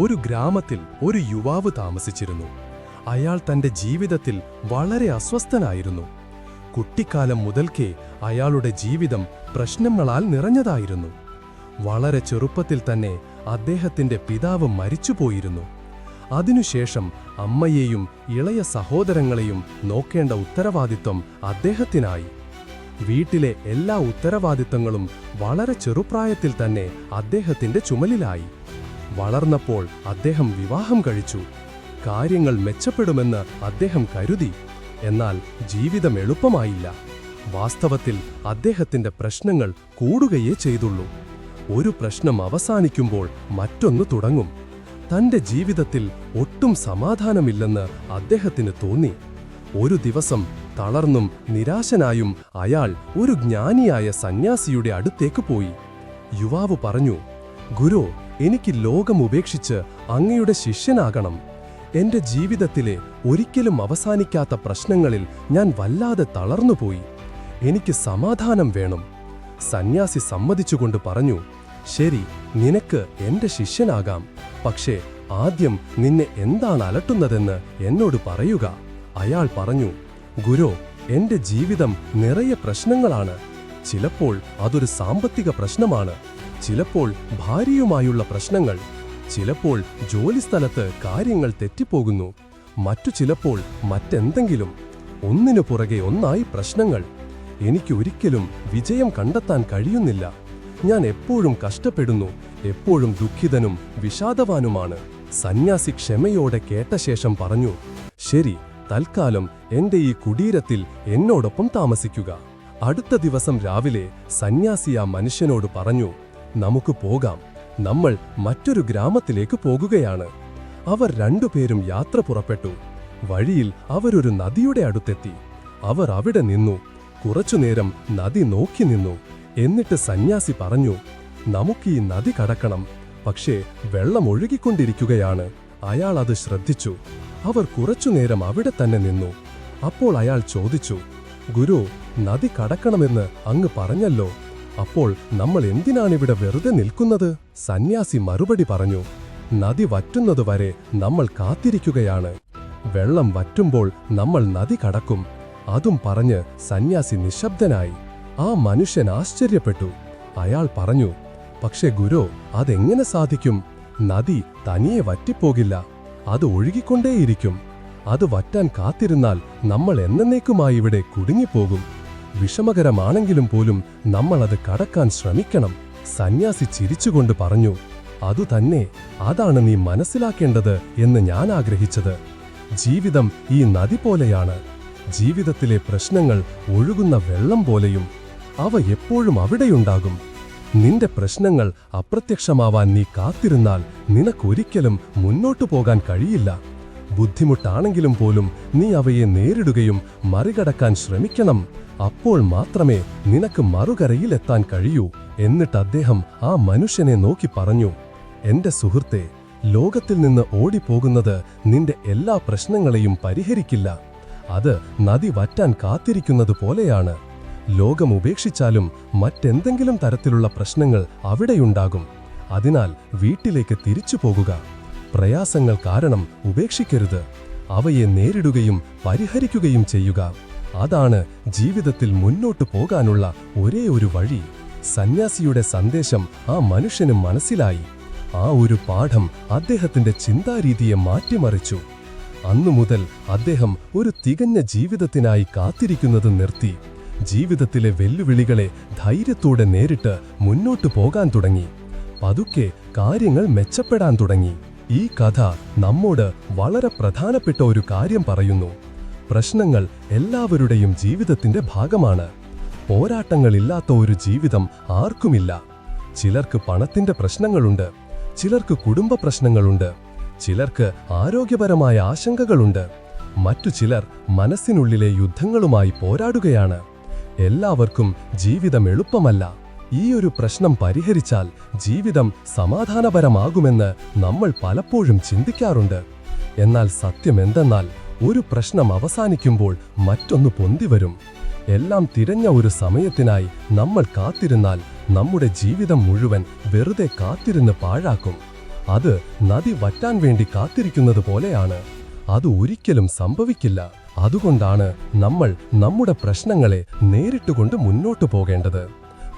ഒരു ഗ്രാമത്തിൽ ഒരു യുവാവ് താമസിച്ചിരുന്നു. അയാൾ തന്റെ ജീവിതത്തിൽ വളരെ അസ്വസ്ഥനായിരുന്നു. കുട്ടിക്കാലം മുതൽക്കേ അയാളുടെ ജീവിതം പ്രശ്നങ്ങളാൽ നിറഞ്ഞതായിരുന്നു. വളരെ ചെറുപ്പത്തിൽ തന്നെ അദ്ദേഹത്തിന്റെ പിതാവ് മരിച്ചുപോയിരുന്നു. അതിനുശേഷം അമ്മയെയും ഇളയ സഹോദരങ്ങളെയും നോക്കേണ്ട ഉത്തരവാദിത്വം അദ്ദേഹത്തിനായി. വീട്ടിലെ എല്ലാ ഉത്തരവാദിത്തങ്ങളും വളരെ ചെറുപ്രായത്തിൽ തന്നെ അദ്ദേഹത്തിന്റെ ചുമലിലായി. വളർന്നപ്പോൾ അദ്ദേഹം വിവാഹം കഴിച്ചു. കാര്യങ്ങൾ മെച്ചപ്പെടുമെന്ന് അദ്ദേഹം കരുതി. എന്നാൽ ജീവിതം എളുപ്പമായില്ല. വാസ്തവത്തിൽ അദ്ദേഹത്തിന്റെ പ്രശ്നങ്ങൾ കൂടുകയേ ചെയ്തുള്ളൂ. ഒരു പ്രശ്നം അവസാനിക്കുമ്പോൾ മറ്റൊന്ന് തുടങ്ങും. തന്റെ ജീവിതത്തിൽ ഒട്ടും സമാധാനമില്ലെന്ന് അദ്ദേഹത്തിന് തോന്നി. ഒരു ദിവസം തളർന്നും നിരാശനായും അയാൾ ഒരു ജ്ഞാനിയായ സന്യാസിയുടെ അടുത്തേക്ക് പോയി. യുവാവ് പറഞ്ഞു ഗുരു എനിക്ക് ലോകം ഉപേക്ഷിച്ച് അങ്ങയുടെ ശിഷ്യനാകണം. എന്റെ ജീവിതത്തിലെ ഒരിക്കലും അവസാനിക്കാത്ത പ്രശ്നങ്ങളിൽ ഞാൻ വല്ലാതെ തളർന്നുപോയി. എനിക്ക് സമാധാനം വേണം. സന്യാസി സമ്മതിച്ചുകൊണ്ട് പറഞ്ഞു ശരി നിനക്ക് എന്റെ ശിഷ്യനാകാം. പക്ഷേ ആദ്യം നിന്നെ എന്താണ് അലട്ടുന്നതെന്ന് എന്നോട് പറയുക. അയാൾ പറഞ്ഞു ഗുരു എന്റെ ജീവിതം നിറയെ പ്രശ്നങ്ങളാണ്. ചിലപ്പോൾ അതൊരു സാമ്പത്തിക പ്രശ്നമാണ്. ചിലപ്പോൾ ഭാര്യയുമായുള്ള പ്രശ്നങ്ങൾ ചിലപ്പോൾ ജോലിസ്ഥലത്ത് കാര്യങ്ങൾ തെറ്റിപ്പോകുന്നു മറ്റു ചിലപ്പോൾ മറ്റെന്തെങ്കിലും ഒന്നിനു പുറകെ ഒന്നായി പ്രശ്നങ്ങൾ. എനിക്ക് ഒരിക്കലും വിജയം കണ്ടെത്താൻ കഴിയുന്നില്ല. ഞാൻ എപ്പോഴും കഷ്ടപ്പെടുന്നു എപ്പോഴും ദുഃഖിതനും വിഷാദവാനുമാണ്. സന്യാസി ക്ഷമയോടെ കേട്ട ശേഷം പറഞ്ഞു ശരി തൽക്കാലം എന്റെ ഈ കുടീരത്തിൽ എന്നോടൊപ്പം താമസിക്കുക. അടുത്ത ദിവസം രാവിലെ സന്യാസി ആ മനുഷ്യനോട് പറഞ്ഞു നമുക്ക് പോകാം. നമ്മൾ മറ്റൊരു ഗ്രാമത്തിലേക്ക് പോകുകയാണ്. അവർ രണ്ടുപേരും യാത്ര പുറപ്പെട്ടു. വഴിയിൽ അവരൊരു നദിയുടെ അടുത്തെത്തി. അവർ അവിടെ നിന്നു. കുറച്ചുനേരം നദി നോക്കി നിന്നു. എന്നിട്ട് സന്യാസി പറഞ്ഞു നമുക്ക് ഈ നദി കടക്കണം. പക്ഷേ വെള്ളം ഒഴുകിക്കൊണ്ടിരിക്കുകയാണ്. അയാൾ അത് ശ്രദ്ധിച്ചു. അവർ കുറച്ചുനേരം അവിടെ തന്നെ നിന്നു. അപ്പോൾ അയാൾ ചോദിച്ചു ഗുരു നദി കടക്കണമെന്ന് അങ്ങ് പറഞ്ഞല്ലോ. അപ്പോൾ നമ്മൾ എന്തിനാണിവിടെ വെറുതെ നിൽക്കുന്നത്? സന്യാസി മറുപടി പറഞ്ഞു നദി വറ്റുന്നതുവരെ നമ്മൾ കാത്തിരിക്കുകയാണ്. വെള്ളം വറ്റുമ്പോൾ നമ്മൾ നദി കടക്കും. അതും പറഞ്ഞ് സന്യാസി നിശബ്ദനായി. ആ മനുഷ്യൻ ആശ്ചര്യപ്പെട്ടു. അയാൾ പറഞ്ഞു പക്ഷേ ഗുരു അതെങ്ങനെ സാധിക്കും? നദി തനിയെ വറ്റിപ്പോകില്ല. അത് ഒഴുകിക്കൊണ്ടേയിരിക്കും. അത് വറ്റാൻ കാത്തിരുന്നാൽ നമ്മൾ എന്നേക്കുമായി ഇവിടെ കുടുങ്ങിപ്പോകും. വിഷമകരമാണെങ്കിലും പോലും നമ്മൾ അത് കടക്കാൻ ശ്രമിക്കണം. സന്യാസി ചിരിച്ചുകൊണ്ട് പറഞ്ഞു അതുതന്നെ അതാണ് നീ മനസ്സിലാക്കേണ്ടത് എന്ന് ഞാൻ ആഗ്രഹിച്ചത്. ജീവിതം ഈ നദി പോലെയാണ്. ജീവിതത്തിലെ പ്രശ്നങ്ങൾ ഒഴുകുന്ന വെള്ളം പോലെയും അവ എപ്പോഴും അവിടെയുണ്ടാകും. നിന്റെ പ്രശ്നങ്ങൾ അപ്രത്യക്ഷമാവാൻ നീ കാത്തിരുന്നാൽ നിനക്കൊരിക്കലും മുന്നോട്ടു പോകാൻ കഴിയില്ല. ബുദ്ധിമുട്ടാണെങ്കിലും പോലും നീ അവയെ നേരിടുകയും മറികടക്കാൻ ശ്രമിക്കണം. അപ്പോൾ മാത്രമേ നിനക്ക് മറുകരയിൽ എത്താൻ കഴിയൂ എന്നിട്ട് അദ്ദേഹം ആ മനുഷ്യനെ നോക്കി പറഞ്ഞു എന്റെ സുഹൃത്തെ ലോകത്തിൽ നിന്ന് ഓടിപ്പോകുന്നത് നിന്റെ എല്ലാ പ്രശ്നങ്ങളെയും പരിഹരിക്കില്ല. അത് നദി വറ്റാൻ കാത്തിരിക്കുന്നത് പോലെയാണ്. ലോകം ഉപേക്ഷിച്ചാലും മറ്റെന്തെങ്കിലും തരത്തിലുള്ള പ്രശ്നങ്ങൾ അവിടെയുണ്ടാകും. അതിനാൽ വീട്ടിലേക്ക് തിരിച്ചു പോകുക. പ്രയാസങ്ങൾ കാരണം ഉപേക്ഷിക്കരുത്. അവയെ നേരിടുകയും പരിഹരിക്കുകയും ചെയ്യുക. അതാണ് ജീവിതത്തിൽ മുന്നോട്ടു പോകാനുള്ള ഒരേ ഒരു വഴി. സന്യാസിയുടെ സന്ദേശം ആ മനുഷ്യന് മനസ്സിലായി. ആ ഒരു പാഠം അദ്ദേഹത്തിന്റെ ചിന്താരീതിയെ മാറ്റിമറിച്ചു. അന്നു മുതൽ അദ്ദേഹം ഒരു തികഞ്ഞ ജീവിതത്തിനായി കാത്തിരിക്കുന്നത് നിർത്തി. ജീവിതത്തിലെ വെല്ലുവിളികളെ ധൈര്യത്തോടെ നേരിട്ട് മുന്നോട്ടു പോകാൻ തുടങ്ങി. പതുക്കെ കാര്യങ്ങൾ മെച്ചപ്പെടാൻ തുടങ്ങി. ഈ കഥ നമ്മോട് വളരെ പ്രധാനപ്പെട്ട ഒരു കാര്യം പറയുന്നു. പ്രശ്നങ്ങൾ എല്ലാവരുടെയും ജീവിതത്തിന്റെ ഭാഗമാണ്. പോരാട്ടങ്ങളില്ലാത്ത ഒരു ജീവിതം ആർക്കുമില്ല. ചിലർക്ക് പണത്തിന്റെ പ്രശ്നങ്ങളുണ്ട്. ചിലർക്ക് കുടുംബ പ്രശ്നങ്ങളുണ്ട്. ചിലർക്ക് ആരോഗ്യപരമായ ആശങ്കകളുണ്ട്. മറ്റു ചിലർ മനസ്സിനുള്ളിലെ യുദ്ധങ്ങളുമായി പോരാടുകയാണ്. എല്ലാവർക്കും ജീവിതം എളുപ്പമല്ല. ഈ ഒരു പ്രശ്നം പരിഹരിച്ചാൽ ജീവിതം സമാധാനപരമാകുമെന്ന് നമ്മൾ പലപ്പോഴും ചിന്തിക്കാറുണ്ട്. എന്നാൽ സത്യം എന്തെന്നാൽ ഒരു പ്രശ്നം അവസാനിക്കുമ്പോൾ മറ്റൊന്ന് പൊന്തിവരും എല്ലാം തിരഞ്ഞ ഒരു സമയത്തിനായി നമ്മൾ കാത്തിരുന്നാൽ നമ്മുടെ ജീവിതം മുഴുവൻ വെറുതെ കാത്തിരുന്ന് പാഴാക്കും. അത് നദി വറ്റാൻ വേണ്ടി കാത്തിരിക്കുന്നത് പോലെയാണ്. അത് ഒരിക്കലും സംഭവിക്കില്ല. അതുകൊണ്ടാണ് നമ്മൾ നമ്മുടെ പ്രശ്നങ്ങളെ നേരിട്ടുകൊണ്ട് മുന്നോട്ടു പോകേണ്ടത്.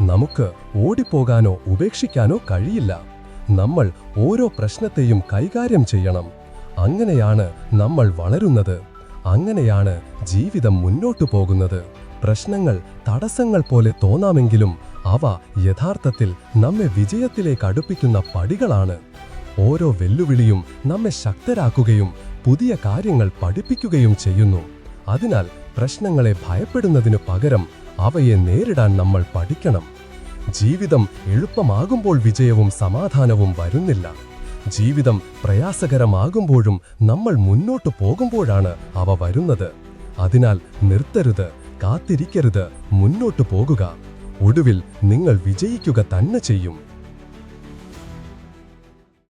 നമുക്ക് ഓടിപ്പോകാനോ ഉപേക്ഷിക്കാനോ കഴിയില്ല. നമ്മൾ ഓരോ പ്രശ്നത്തെയും കൈകാര്യം ചെയ്യണം. അങ്ങനെയാണ് നമ്മൾ വളരുന്നത്. അങ്ങനെയാണ് ജീവിതം മുന്നോട്ടു പോകുന്നത്. പ്രശ്നങ്ങൾ തടസ്സങ്ങൾ പോലെ തോന്നാമെങ്കിലും അവ യഥാർത്ഥത്തിൽ നമ്മെ വിജയത്തിലേക്ക് അടുപ്പിക്കുന്ന പടികളാണ്. ഓരോ വെല്ലുവിളിയും നമ്മെ ശക്തരാക്കുകയും പുതിയ കാര്യങ്ങൾ പഠിപ്പിക്കുകയും ചെയ്യുന്നു. അതിനാൽ പ്രശ്നങ്ങളെ ഭയപ്പെടുന്നതിനു പകരം അവയെ നേരിടാൻ നമ്മൾ പഠിക്കണം. ജീവിതം എളുപ്പമാകുമ്പോൾ വിജയവും സമാധാനവും വരുന്നില്ല. ജീവിതം പ്രയാസകരമാകുമ്പോഴും നമ്മൾ മുന്നോട്ടു പോകുമ്പോഴാണ് അവ വരുന്നത്. അതിനാൽ നിർത്തരുത് കാത്തിരിക്കരുത് മുന്നോട്ടു പോകുക. ഒടുവിൽ നിങ്ങൾ വിജയിക്കുക തന്നെ ചെയ്യും.